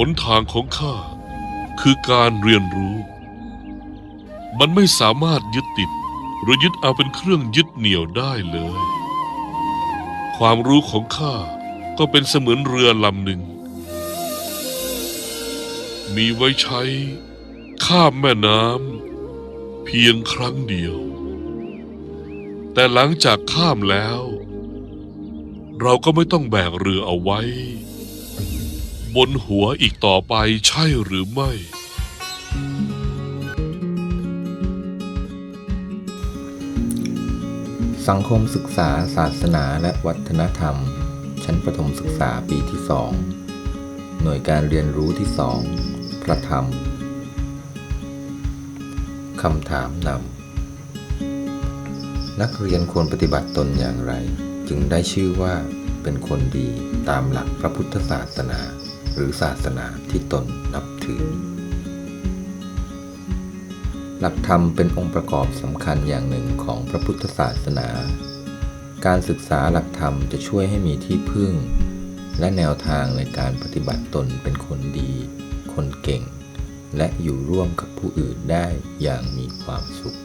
หนทางของข้าคือการเรียนรู้ มันไม่สามารถยึดติด หรือยึดเอาเป็นเครื่องยึดเหนี่ยวได้เลย ความรู้ของข้าก็เป็นเสมือนเรือลำหนึ่ง มีไว้ใช้ข้ามแม่น้ำเพียงครั้งเดียว แต่หลังจากข้ามแล้ว เราก็ไม่ต้องแบกเรือเอาไว้ บนหัวอีกต่อไปใช่หรือไม่ สังคมศึกษาศาสนาและวัฒนธรรม ชั้นประถมศึกษาปีที่สองหน่วยการเรียนรู้ที่สองพระธรรมคำถามนำนักเรียนควรปฏิบัติตนอย่างไร จึงได้ชื่อว่าเป็นคนดีตามหลักพระพุทธศาสนา หรือศาสนาที่ตนนับถือ หลักธรรมเป็นองค์ประกอบสำคัญอย่างหนึ่งของพระพุทธศาสนา การศึกษาหลักธรรมจะช่วยให้มีที่พึ่ง และแนวทางในการปฏิบัติตนเป็นคนดี คนเก่ง และอยู่ร่วมกับผู้อื่นได้อย่างมีความสุข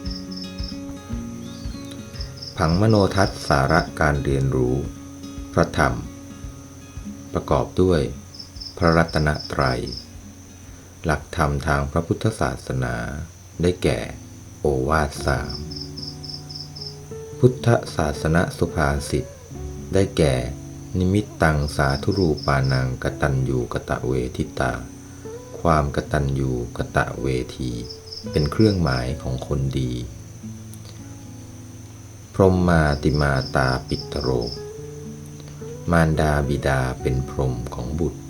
ผังมโนทัศน์สาระการเรียนรู้ พระธรรมประกอบด้วย พระรัตนตรัย หลักธรรมทางพระพุทธศาสนาได้แก่ โอวาทสามพุทธศาสนสุภาษิต ได้แก่ นิมิตตังสาธุรูปานังกตัญญูกะตะเวทิตา ความกตัญญูกะตะเวที เป็นเครื่องหมายของคนดี พรหมมาติมาตาปิตโร มารดาบิดาเป็นพรหมของบุตร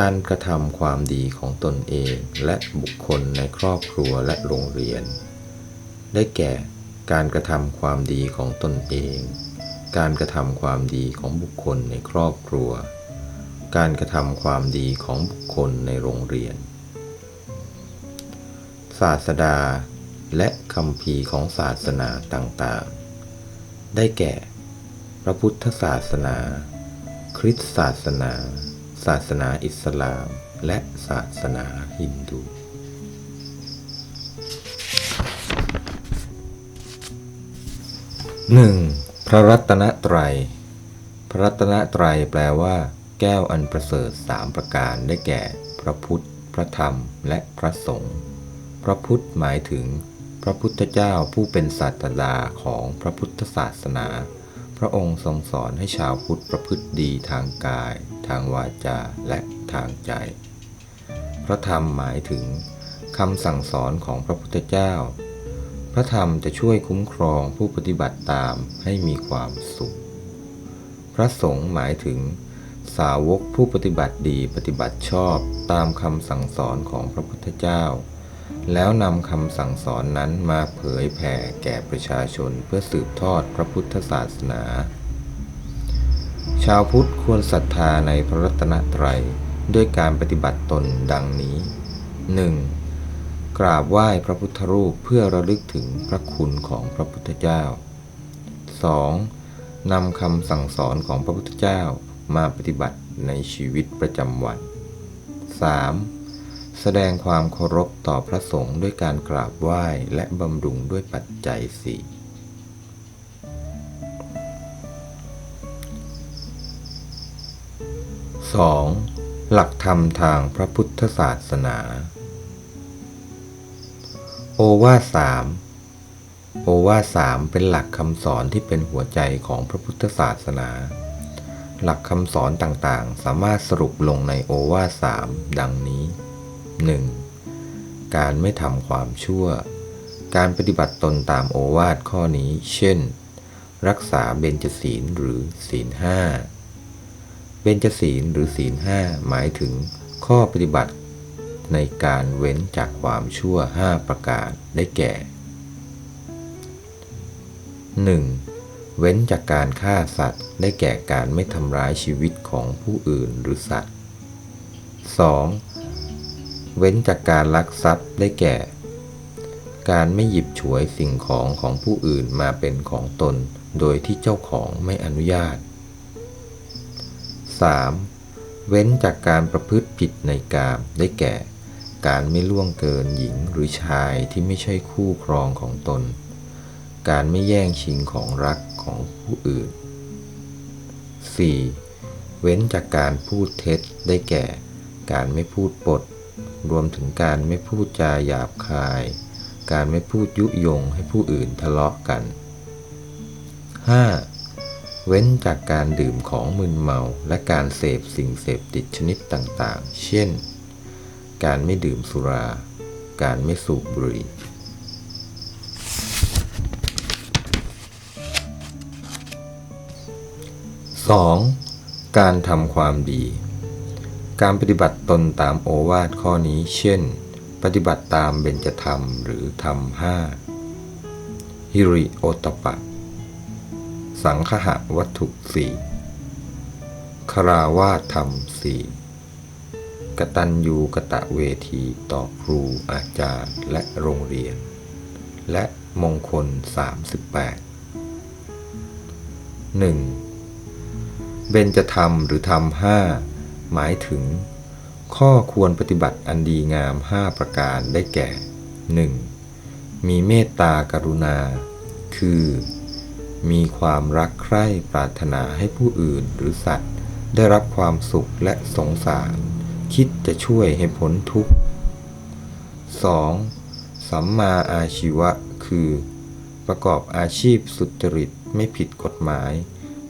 การกระทำความดีของตนเองและบุคคลในครอบครัวและโรงเรียน ได้แก่การกระทำความดีของตนเอง การกระทำความดีของบุคคลในครอบครัว การกระทำความดีของบุคคลในโรงเรียน ศาสดาและคำพีของศาสนาต่างๆ ได้แก่ พระพุทธศาสนา คริสตศาสนา ศาสนาอิสลาม และศาสนาฮินดู 1. พระรัตนตรัย พระรัตนตรัยแปลว่า แก้วอันประเสริฐสามประการได้แก่ พระพุทธ พระธรรม และพระสงฆ์ พระพุทธหมายถึง พระพุทธเจ้าผู้เป็นศาสดาของพระพุทธศาสนา พระองค์ทรงสอนให้ชาวพุทธประพฤติดีทางกายางวาจาและทางใจ พระธรรมหมายถึงคำสั่งสอนของพระพุทธเจ้า พระธรรมจะช่วยคุ้มครองผู้ปฏิบัติตามให้มีความสุข พระสงฆ์หมายถึงสาวกผู้ปฏิบัติดีปฏิบัติชอบตามคำสั่งสอนของพระพุทธเจ้า แล้วนำคำสั่งสอนนั้นมาเผยแผ่แก่ประชาชนเพื่อสืบทอดพระพุทธศาสนา ชาวพุทธควรศรัทธาในพระรัตนตรัยด้วยการปฏิบัติตนดังนี้ 1. กราบไหว้พระพุทธรูปเพื่อระลึกถึงพระคุณของพระพุทธเจ้า 2. นำคำสั่งสอนของพระพุทธเจ้ามาปฏิบัติในชีวิตประจำวัน 3. แสดงความเคารพต่อพระสงฆ์ด้วยการกราบไหว้และบำรุงด้วยปัจจัยสี่ 2. หลักธรรมทางพระพุทธศาสนา โอวาทสามโอวาทสามเป็นหลักคำสอนที่เป็นหัวใจของพระพุทธศาสนา หลักคำสอนต่างๆ สามารถสรุปลงในโอวาทสามดังนี้ 1. การไม่ทำความชั่ว การปฏิบัติตนตามโอวาทข้อนี้ เช่น รักษาเบญจศีลหรือศีลห้า เบญจศีลหรือศีลห้าหมายถึงข้อปฏิบัติ ในการเว้นจากความชั่วห้าประการได้แก่ 1. เว้นจากการฆ่าสัตว์ ได้แก่การไม่ทำร้ายชีวิตของผู้อื่นหรือสัตว์ 2. เว้นจากการลักทรัพย์ได้แก่ การไม่หยิบฉวยสิ่งของของผู้อื่นมาเป็นของตน โดยที่เจ้าของไม่อนุญาต 3. เว้นจากการประพฤติผิดในกามได้แก่ การไม่ล่วงเกินหญิงหรือชายที่ไม่ใช่คู่ครองของตน การไม่แย่งชิงของรักของผู้อื่น 4. เว้นจากการพูดเท็จได้แก่ การไม่พูดปด รวมถึงการไม่พูดจาหยาบคาย การไม่พูดยุยงให้ผู้อื่นทะเลาะกัน 5. เว้นจากการดื่มของมึนเมาและการเสพสิ่งเสพติดชนิดต่างๆ เช่น การไม่ดื่มสุรา การไม่สูบบุหรี่ 2. การทำความดี การปฏิบัติตนตามโอวาทข้อนี้ เช่น ปฏิบัติตามเบญจธรรมหรือธรรมห้าฮิริโอตปะ สังคหะวัตถุสี่คาราวาธรรมสี่กตัญญูกะตะเวทีต่อครูอาจารย์และโรงเรียน และมงคล 38 1. เบญจธรรมหรือธรรมห้าหมายถึง ข้อควรปฏิบัติอันดีงามห้าประการได้แก่ 1. มีเมตตากรุณา คือ มีความรักใคร่ปรารถนาให้ผู้อื่นหรือสัตว์ ได้รับความสุขและสงสาร คิดจะช่วยให้พ้นทุกข์ 2. สัมมาอาชีวะ คือ ประกอบอาชีพสุจริตไม่ผิดกฎหมาย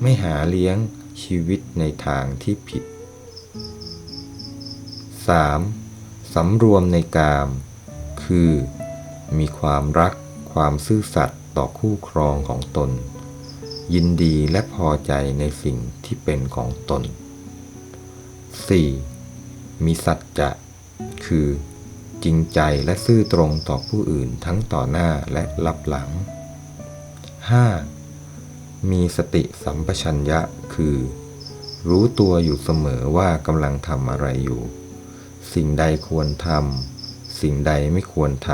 ไม่หาเลี้ยงชีวิตในทางที่ผิด 3. สำรวมในกาม คือ มีความรักความซื่อสัตย์ต่อคู่ครองของตน ยินดีและพอใจในสิ่งที่เป็นของตน 4. มีสัจจะ คือ จริงใจและซื่อตรงต่อผู้อื่นทั้งต่อหน้าและรับหลัง 5. มีสติสัมปชัญญะ คือ รู้ตัวอยู่เสมอว่ากำลังทำอะไรอยู่ สิ่งใดควรทำ สิ่งใดไม่ควรท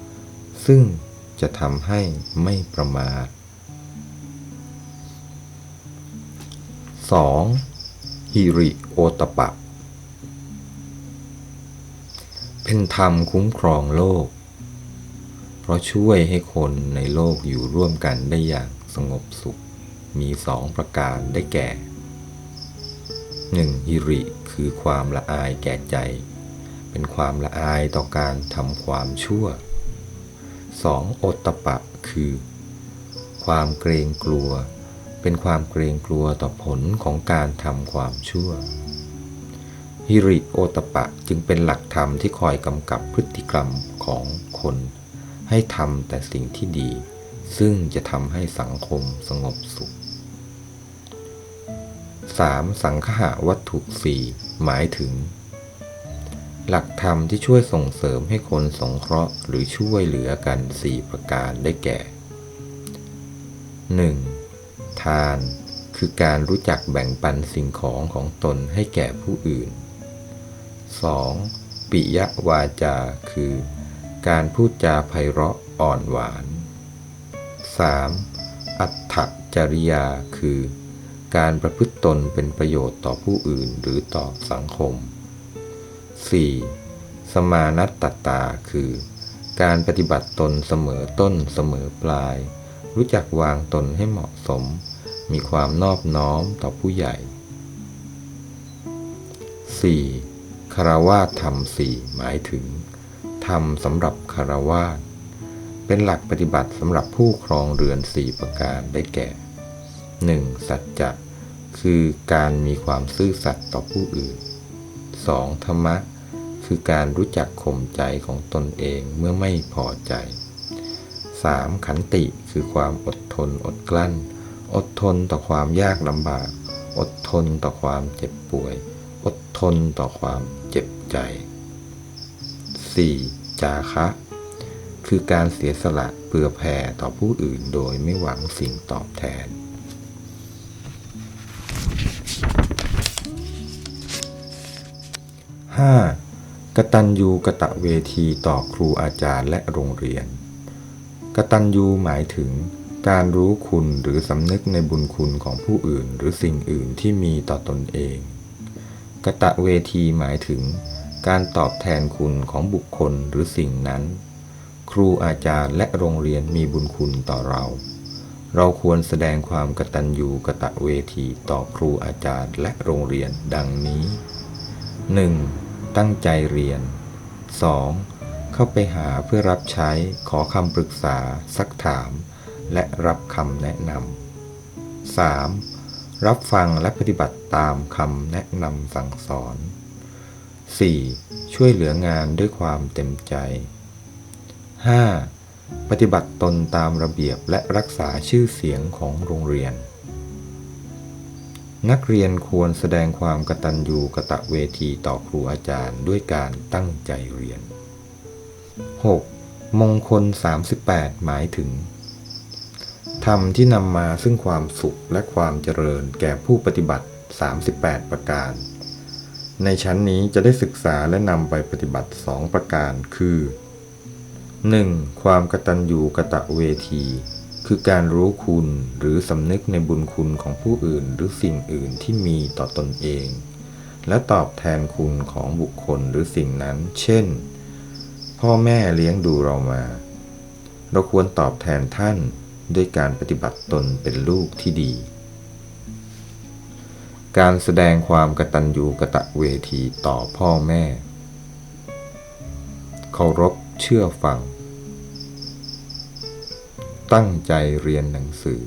ำ ซึ่งจะทำให้ไม่ประมาท 2. ฮิริโอตปะ เป็นธรรมคุ้มครองโลก เพราะช่วยให้คนในโลกอยู่ร่วมกันได้อย่างสงบสุข มีสองประการได้แก่ 1. ฮิริคือความละอายแก่ใจ เป็นความละอายต่อการทำความชั่ว 2. โอตตปะคือ ความเกรงกลัว เป็นความเกรงกลัวต่อผลของการทำความชั่ว ฮิริโอตปะจึงเป็นหลักธรรมที่คอยกำกับพฤติกรรมของคน ให้ทำแต่สิ่งที่ดี ซึ่งจะทำให้สังคมสงบสุข 3. สังคหะวัตถุสี่หมายถึง หลักธรรมที่ช่วยส่งเสริมให้คนสงเคราะห์หรือช่วยเหลือกัน 4 ประการได้แก่ 1. ทาน คือการรู้จักแบ่งปันสิ่งของของตนให้แก่ผู้อื่น 2. ปิยวาจา คือ การพูดจาไพเราะอ่อนหวาน 3. อัตถจริยา คือ การประพฤติตนเป็นประโยชน์ต่อผู้อื่นหรือต่อสังคม 4. สมานัตตตาคือ การปฏิบัติตนเสมอต้นเสมอปลาย รู้จักวางตนให้เหมาะสม มีความนอบน้อมต่อผู้ใหญ่ 4. คารวาธรรมสี่หมายถึง ธรรมสำหรับคารวาเป็นหลักปฏิบัติสำหรับผู้ครองเรือนสี่ประการได้แก่ 1. สัจจะคือการมีความซื่อสัตย์ต่อผู้อื่น 2. ธรรมะ คือการรู้จักข่มใจของตนเองเมื่อไม่พอใจ 3. ขันติคือความอดทนอดกลั้น อดทนต่อความยากลำบาก อดทนต่อความเจ็บป่วย อดทนต่อความเจ็บใจ 4. จาคะ คือการเสียสละเพื่อแผ่ต่อผู้อื่นโดยไม่หวังสิ่งตอบแทน 5. กตัญญูกะตะเวทีต่อครูอาจารย์และโรงเรียน กตัญญูหมายถึงการรู้คุณหรือสำนึกในบุญคุณของผู้อื่น หรือสิ่งอื่นที่มีต่อตนเอง กะตะเวทีหมายถึง การตอบแทนคุณของบุคคลหรือสิ่งนั้น ครูอาจารย์และโรงเรียนมีบุญคุณต่อเรา เราควรแสดงความกตัญญูกะตะเวทีต่อครูอาจารย์และโรงเรียนดังนี้ 1. ตั้งใจเรียน 2. เข้าไปหาเพื่อรับใช้ขอคำปรึกษา ซักถาม และรับคำแนะนำ 3. รับฟังและปฏิบัติตามคำแนะนำสั่งสอน 4. ช่วยเหลืองานด้วยความเต็มใจ 5. ปฏิบัติตนตามระเบียบและรักษาชื่อเสียงของโรงเรียน นักเรียนควรแสดงความกตัญญูกะตะเวทีต่อครูอาจารย์ด้วยการตั้งใจเรียน 6. มงคล 38 หมายถึง ธรรมที่นำมาซึ่งความสุขและความเจริญแก่ผู้ปฏิบัติ 38 ประการ ในชั้นนี้จะได้ศึกษาและนำไปปฏิบัติ 2 ประการคือ 1. ความกตัญญูกะตะเวที คือการรู้คุณหรือสำนึกในบุญคุณของผู้อื่นหรือสิ่งอื่นที่มีต่อตนเอง และตอบแทนคุณของบุคคลหรือสิ่งนั้น เช่น พ่อแม่เลี้ยงดูเรามา เราควรตอบแทนท่านด้วยการปฏิบัติตนเป็นลูกที่ดี การแสดงความกตัญญูกะตะเวทีต่อพ่อแม่ เคารพเชื่อฟัง ตั้งใจเรียนหนังสือ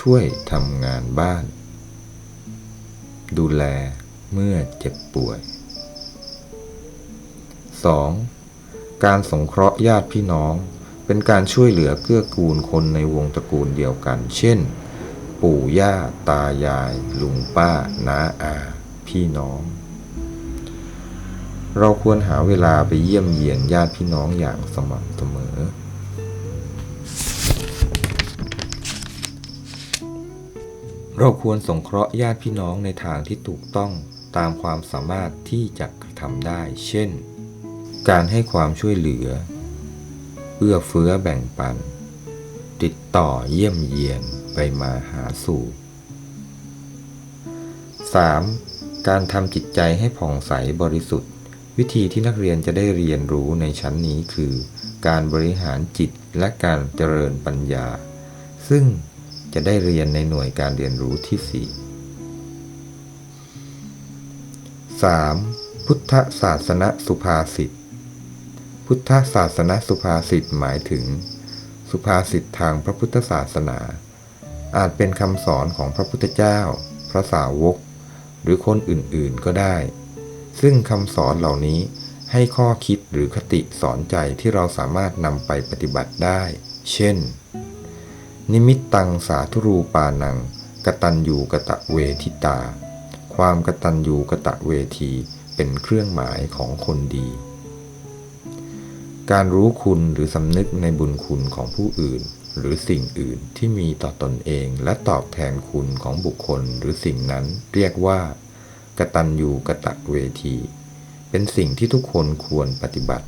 ช่วยทำงานบ้าน ดูแลเมื่อเจ็บป่วย 2. การสงเคราะห์ญาติพี่น้อง เป็นการช่วยเหลือเกื้อกูลคนในวงตระกูลเดียวกัน เช่น ปู่ย่า ตายาย ลุงป้า น้าอา พี่น้อง เราควรหาเวลาไปเยี่ยมเยียนญาติพี่น้องอย่างสม่ำเสมอ เราควรสงเคราะห์ญาติพี่น้องในทางที่ถูกต้องตามความสามารถที่จะกระทำได้ เช่น การให้ความช่วยเหลือ เอื้อเฟื้อแบ่งปัน ติดต่อเยี่ยมเยียนไปมาหาสู่ 3. การทำจิตใจให้ผ่องใสบริสุทธิ์ วิธีที่นักเรียนจะได้เรียนรู้ในชั้นนี้คือ การบริหารจิตและการเจริญปัญญา ซึ่งจะได้เรียนในหน่วยการเรียนรู้ที่ 4 3. พุทธศาสนสุภาษิต พุทธศาสนสุภาษิตหมายถึง สุภาษิตทางพระพุทธศาสนา อาจเป็นคำสอนของพระพุทธเจ้า พระสาวก หรือคนอื่นๆก็ได้ ซึ่งคำสอนเหล่านี้ให้ข้อคิดหรือคติสอนใจที่เราสามารถนำไปปฏิบัติได้ เช่น นิมิตตังสาธุรูปานัง กตัญญูกะตะเวทิตา ความกตัญญูกะตะเวทีเป็นเครื่องหมายของคนดี การรู้คุณหรือสำนึกในบุญคุณของผู้อื่น หรือสิ่งอื่นที่มีต่อตนเองและตอบแทนคุณของบุคคลหรือสิ่งนั้นเรียกว่ากตัญญูกะตะเวที เป็นสิ่งที่ทุกคนควรปฏิบัติ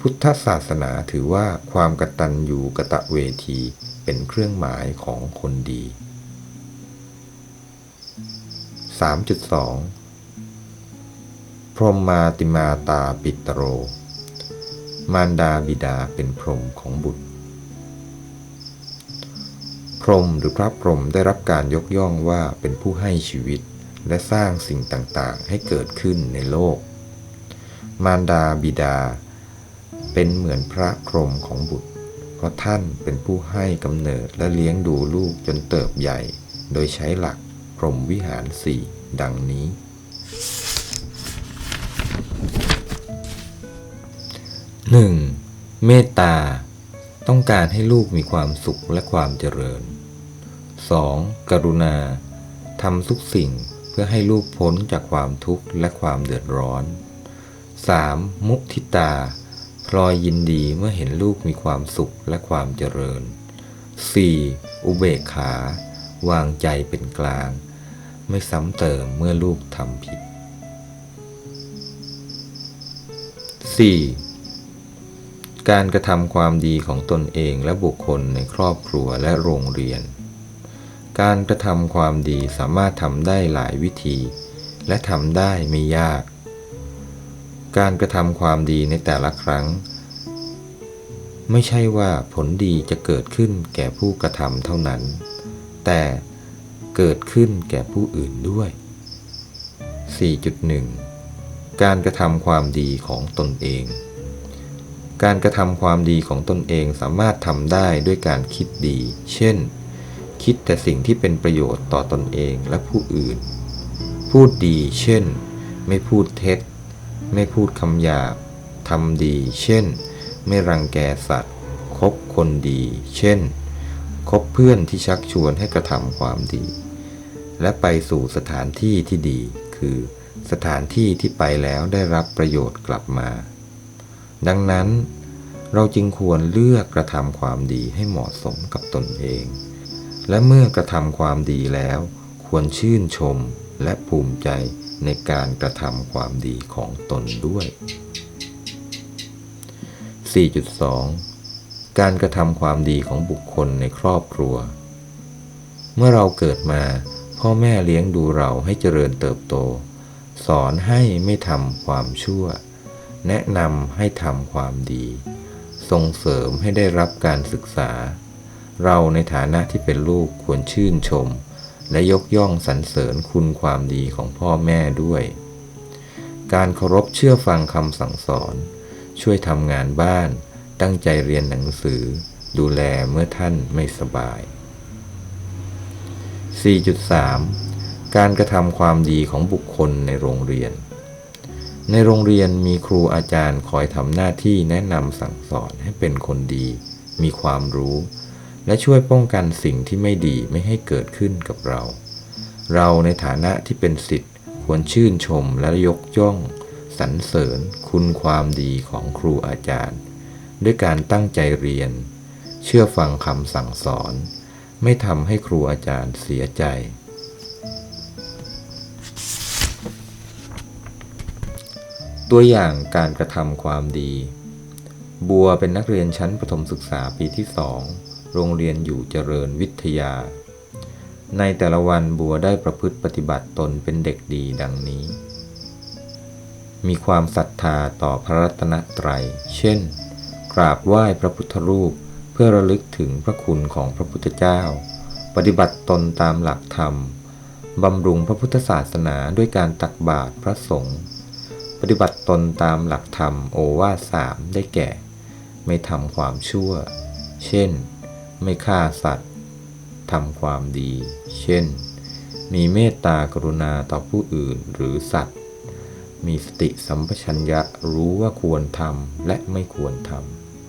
พุทธศาสนาถือว่าความกตัญญูกะตะเวที เป็นเครื่องหมายของคนดี 3.2 พรหมมาติมาตาปิตโร มารดาบิดาเป็นพรหมของบุตร พรหมหรือพระพรหมได้รับการยกย่องว่าเป็นผู้ให้ชีวิตและสร้างสิ่งต่างๆ ให้เกิดขึ้นในโลก มารดาบิดา เป็นเหมือนพระพรหมของบุตร เพราะท่านเป็นผู้ให้กำเนิดและเลี้ยงดูลูกจนเติบใหญ่ โดยใช้หลักพรหมวิหารสี่ดังนี้ 1. เมตตา ต้องการให้ลูกมีความสุขและความเจริญ 2. กรุณาทำทุกสิ่งเพื่อให้ลูกพ้นจากความทุกข์และความเดือดร้อน 3. มุทิตา พลอยยินดีเมื่อเห็นลูกมีความสุขและความเจริญ 4. อุเบกขา วางใจเป็นกลาง ไม่ซ้ำเติมเมื่อลูกทำผิด 4. การกระทำความดีของตนเองและบุคคลในครอบครัวและโรงเรียน การกระทำความดีสามารถทำได้หลายวิธี และทำได้ไม่ยาก การกระทำความดีในแต่ละครั้ง ไม่ใช่ว่าผลดีจะเกิดขึ้นแก่ผู้กระทำเท่านั้น แต่เกิดขึ้นแก่ผู้อื่นด้วย 4.1 การกระทำความดีของตนเอง การกระทำความดีของตนเองสามารถทำได้ด้วยการคิดดี เช่น คิดแต่สิ่งที่เป็นประโยชน์ต่อตนเองและผู้อื่น พูดดี เช่น ไม่พูดเท็จ ไม่พูดคำหยาบทำดี เช่น ไม่รังแกสัตว์ คบคนดี เช่น คบเพื่อนที่ชักชวนให้กระทำความดี และไปสู่สถานที่ที่ดี คือ สถานที่ที่ไปแล้วได้รับประโยชน์กลับมา ดังนั้น เราจึงควรเลือกกระทำความดีให้เหมาะสมกับตนเอง และเมื่อกระทำความดีแล้ว ควรชื่นชมและภูมิใจในการกระทำความดีของตนด้วย 4.2 การกระทำความดีของบุคคลในครอบครัว เมื่อเราเกิดมา พ่อแม่เลี้ยงดูเราให้เจริญเติบโต สอนให้ไม่ทำความชั่ว แนะนำให้ทำความดี ส่งเสริมให้ได้รับการศึกษา เราในฐานะที่เป็นลูกควรชื่นชม และยกย่องสรรเสริญคุณความดีของพ่อแม่ด้วย การเคารพเชื่อฟังคำสั่งสอน ช่วยทำงานบ้าน ตั้งใจเรียนหนังสือ ดูแลเมื่อท่านไม่สบาย 4.3 การกระทำความดีของบุคคลในโรงเรียน ในโรงเรียนมีครูอาจารย์คอยทำหน้าที่แนะนำสั่งสอนให้เป็นคนดี มีความรู้ และช่วยป้องกันสิ่งที่ไม่ดีไม่ให้เกิดขึ้นกับเรา เราในฐานะที่เป็นสิทธิ์ควรชื่นชมและยกย่องสรรเสริญคุณความดีของครูอาจารย์ ด้วยการตั้งใจเรียน เชื่อฟังคำสั่งสอน ไม่ทำให้ครูอาจารย์เสียใจ ตัวอย่างการกระทำความดี บัวเป็นนักเรียนชั้นประถมศึกษาปีที่สองโรงเรียนอยู่เจริญวิทยา ในแต่ละวันบัวได้ประพฤติปฏิบัติตนเป็นเด็กดีดังนี้ มีความศรัทธาต่อพระรัตนตรัย เช่น กราบไหว้พระพุทธรูปเพื่อระลึกถึงพระคุณของพระพุทธเจ้า ปฏิบัติตนตามหลักธรรม บำรุงพระพุทธศาสนาด้วยการตักบาตรพระสงฆ์ ฏิบัติตนตามหลักธรรมโอวาทสามได้แก่ ไม่ทำความชั่ว เช่น ไม่ฆ่าสัตว์ทำความดี เช่น มีเมตตากรุณาต่อผู้อื่นหรือสัตว์ มีสติสัมปชัญญะรู้ว่าควรทำและไม่ควรท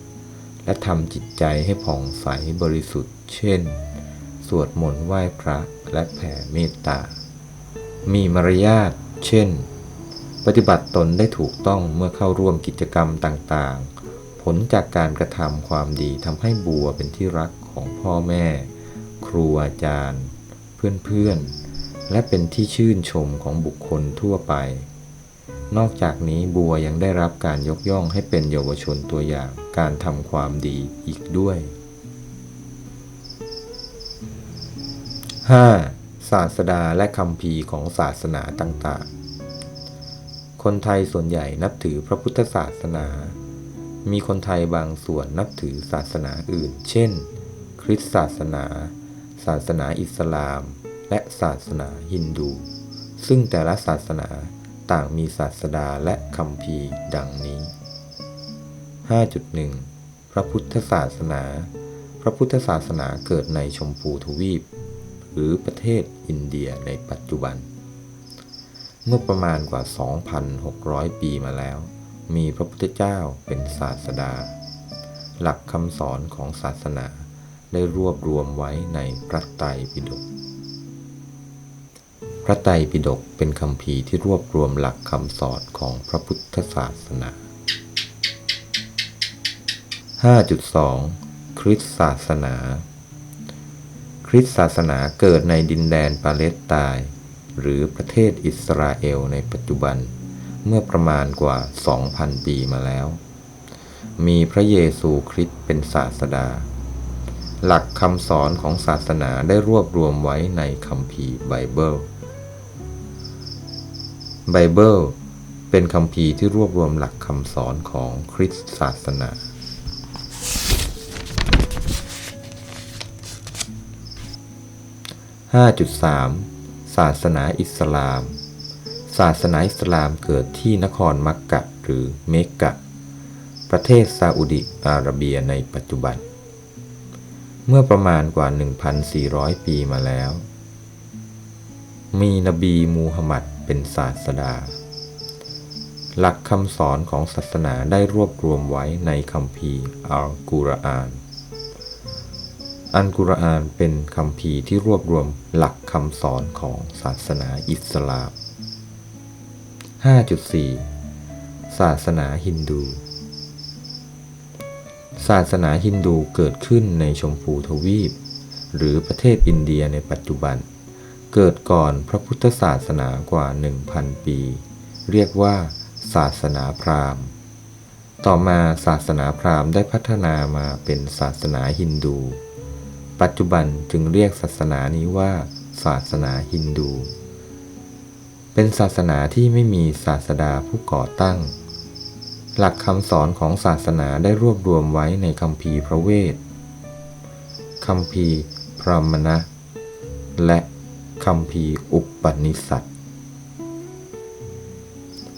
ำ และทำจิตใจให้ผ่องใสบริสุทธิ์ เช่น สวดมนต์ไหว้พระและแผ่เมตตา มีมารยาท เช่น ปฏิบัติตนได้ถูกต้องเมื่อเข้าร่วมกิจกรรมต่างๆ ผลจากการกระทำความดีทำให้บัวเป็นที่รักของพ่อแม่ ครูอาจารย์ เพื่อนๆ และเป็นที่ชื่นชมของบุคคลทั่วไป นอกจากนี้บัวยังได้รับการยกย่องให้เป็นเยาวชนตัวอย่างการทำความดีอีกด้วย 5. ศาสดาและคำพีของศาสนาต่างๆ คนไทยส่วนใหญ่นับถือพระพุทธศาสนา มีคนไทยบางส่วนนับถือศาสนาอื่น เช่น คริสตศาสนา ศาสนาอิสลาม และศาสนาฮินดู ซึ่งแต่ละศาสนาต่างมีศาสดาและคำพีดังนี้ 5.1 พระพุทธศาสนา พระพุทธศาสนาเกิดในชมพูทวีป หรือประเทศอินเดียในปัจจุบัน เมื่อประมาณกว่า 2,600 ปีมาแล้ว มีพระพุทธเจ้าเป็นศาสดา หลักคำสอนของศาสนาได้รวบรวมไว้ในพระไตรปิฎก พระไตรปิฎกเป็นคำพีที่รวบรวมหลักคำสอนของพระพุทธศาสนา 5.2 คริสตศาสนา คริสตศาสนาเกิดในดินแดนปาเลสไตน์ หรือประเทศอิสราเอลในปัจจุบันเมื่อประมาณกว่า 2,000 ปีมาแล้ว มีพระเยซูคริสต์เป็นศาสดา หลักคำสอนของศาสนาได้รวบรวมไว้ในคัมภีร์ไบเบิล ไบเบิลเป็นคัมภีร์ที่รวบรวมหลักคำสอนของคริสต์ศาสนา5.3 ศาสนาอิสลาม ศาสนาอิสลามเกิดที่นครมักกะหรือเมกกะ ประเทศซาอุดิอาระเบียในปัจจุบัน เมื่อประมาณกว่า 1,400 ปีมาแล้ว มีนบีมูฮัมหมัดเป็นศาสดา หลักคำสอนของศาสนาได้รวบรวมไว้ในคัมภีร์อัลกุรอาน อัลกุรอานเป็นคัมภีที่รวบรวมหลักคำสอนของศาสนาอิสลาม 5.4 ศาสนาฮินดู ศาสนาฮินดูเกิดขึ้นในชมพูทวีป หรือประเทศอินเดียในปัจจุบัน เกิดก่อนพระพุทธศาสนากว่า 1,000 ปี เรียกว่า ศาสนาพราหมณ์ ต่อมาศาสนาพราหมณ์ได้พัฒนามาเป็นศาสนาฮินดู ปัจจุบันจึงเรียกศาสนานี้ว่า ศาสนาฮินดู เป็นศาสนาที่ไม่มีศาสดาผู้ก่อตั้ง หลักคำสอนของศาสนาได้รวบรวมไว้ในคัมภีพระเวทคัมภีพรหมณะและคัมภีอุปนิสัต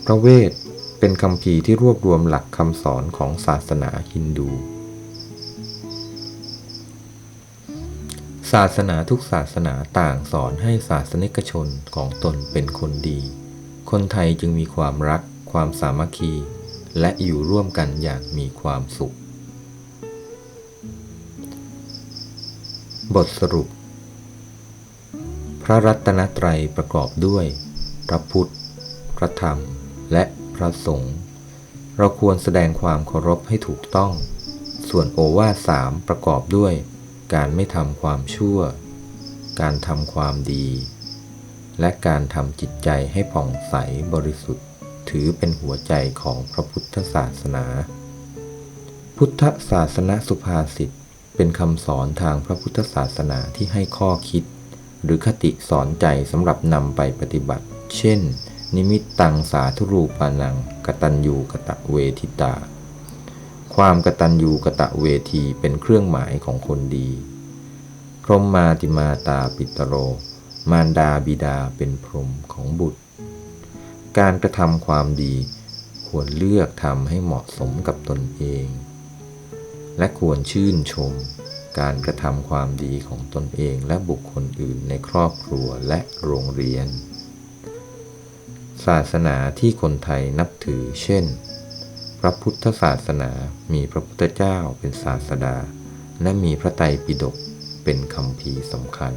พระเวทเป็นคัมภีที่รวบรวมหลักคำสอนของศาสนาฮินดู ศาสนาทุกศาสนาต่างสอนให้ศาสนิกชนของตนเป็นคนดี คนไทยจึงมีความรัก ความสามัคคี และอยู่ร่วมกันอย่างมีความสุข บทสรุป พระรัตนตรัยประกอบด้วย พระพุทธ พระธรรม และพระสงฆ์ เราควรแสดงความเคารพให้ถูกต้อง ส่วนโอวาทสามประกอบด้วย การไม่ทำความชั่ว การทำความดี และการทำจิตใจให้ผ่องใสบริสุทธิ์ ถือเป็นหัวใจของพระพุทธศาสนา พุทธศาสนสุภาษิตเป็นคำสอนทางพระพุทธศาสนาที่ให้ข้อคิด หรือคติสอนใจสำหรับนำไปปฏิบัติ เช่น นิมิตตังสาธุรูปานังกตัญญูกะตะเวทิตา ความกตัญญูกะตะเวทีเป็นเครื่องหมายของคนดี พรหมมาติมาตาปิตโร มารดาบิดาเป็นพรหมของบุตร การกระทำความดีควรเลือกทำให้เหมาะสมกับตนเอง และควรชื่นชมการกระทำความดีของตนเองและบุคคลอื่นในครอบครัวและโรงเรียน ศาสนาที่คนไทยนับถือเช่น พระพุทธศาสนามีพระพุทธเจ้าเป็นศาสดา และมีพระไตรปิฎกเป็นคำพีสำคัญ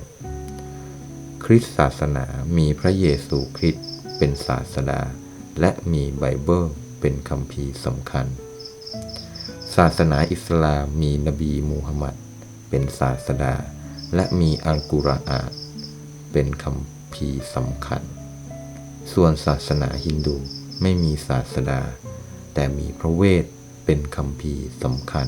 คริสต์ศาสนามีพระเยซูคริสต์เป็นศาสดา และมีไบเบิลเป็นคำพีสำคัญ ศาสนาอิสลามมีนบีมูฮัมหมัดเป็นศาสดา และมีอัลกุรอานเป็นคำพีสำคัญ ส่วนศาสนาฮินดูไม่มีศาสดา แต่มีพระเวทเป็นคำพีสำคัญ